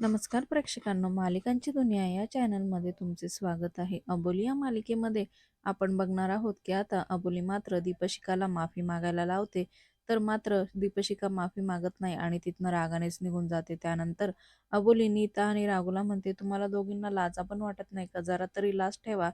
नमस्कार प्रेक्षकांनो मालिकांची दुनिया या चॅनलमध्ये तुमचे स्वागत आहे. अबोली या मालिकेमध्ये आपण बघणार आहोत की आता अबोली मात्र दीपशिकाला माफी मागायला लावते. तर मात्र दीपशिका माफी मागत नाही आणि तिथनं रागानेच निघून जाते. त्यानंतर अबोली नीता आणि रागूला म्हणते तुम्हाला दोघींना लाजा पण वाटत नाही का? जरा तरी लाज ठेवा.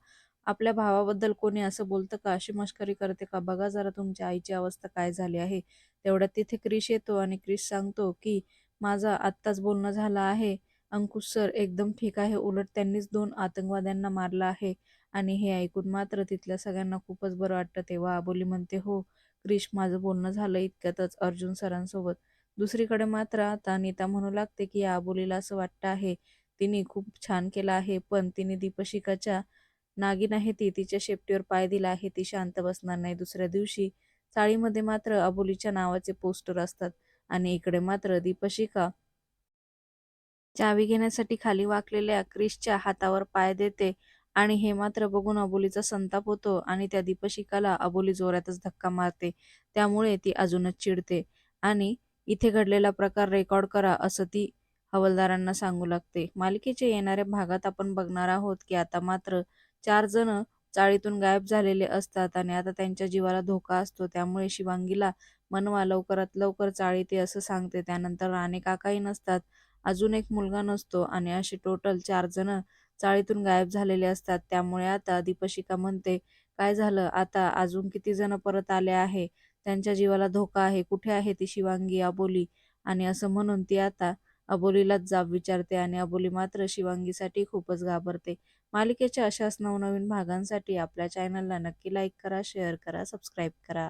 आपल्या भावाबद्दल कोणी असं बोलतं का? अशी मस्करी करते का? बघा जरा तुमच्या आईची अवस्था काय झाली आहे. तेवढ्यात तिथे क्रिश येतो आणि क्रिश सांगतो की माझा आत्ताच बोलणं झालं आहे. अंकुश सर एकदम ठीक आहे. उलट त्यांनीच दोन आतंकवाद्यांना मारलं आहे. आणि हे ऐकून मात्र तिथल्या सगळ्यांना खूपच बरं वाटतं तेव्हा अबोली म्हणते हो क्रिश माझं बोलणं झालं इतक्यातच अर्जुन सरांसोबत. दुसरीकडे मात्र आता नीता म्हणू लागते की या अबोलीला असं वाटतं आहे. तिने खूप छान केलं आहे पण तिने दीपशिकाच्या नागिन आहे ती तिच्या शेपटीवर पाय दिला आहे. ती शांत बसणार नाही दुसऱ्या दिवशी. चाळीमध्ये मात्र अबोलीच्या नावाचे पोस्टर असतात. आणि इकडे मात्र दीपशिका चावी घेण्यासाठी खाली वाकलेल्या क्रिसच्या हातावर पाय देते आणि हे मात्र बघून अबोलीचा संताप होतो आणि त्या दीपशिकाला अबोली जोरातच धक्का मारते. त्यामुळे ती अजूनच चिडते. आणि इथे घडलेला प्रकार रेकॉर्ड करा असं ती हवलदारांना सांगू लागते. मालिकेच्या येणाऱ्या भागात आपण बघणार आहोत की आता मात्र चार जण चाळीतून गायब झालेले असतात आणि आता त्यांच्या जीवाला धोका असतो. त्यामुळे शिवांगीला मनवा लवकरात लवकर चाळीते असं सांगते. त्यानंतर राणे काकाही नसतात. अजून एक मुलगा नसतो आणि असे टोटल चार जण चाळीतून गायब झालेले असतात. त्यामुळे आता दीपशिका म्हणते काय झालं? आता अजून किती जण परत आले आहे? त्यांच्या जीवाला धोका आहे. कुठे आहे ती शिवांगी अबोली आणि असं म्हणून ती आता अबोलीलाच जाब विचारते आणि अबोली मात्र शिवांगीसाठी खूपच घाबरते. मालिकेच्या अशाच नवनवीन भागांसाठी आपल्या चॅनलला नक्की लाईक करा शेअर करा सबस्क्राईब करा.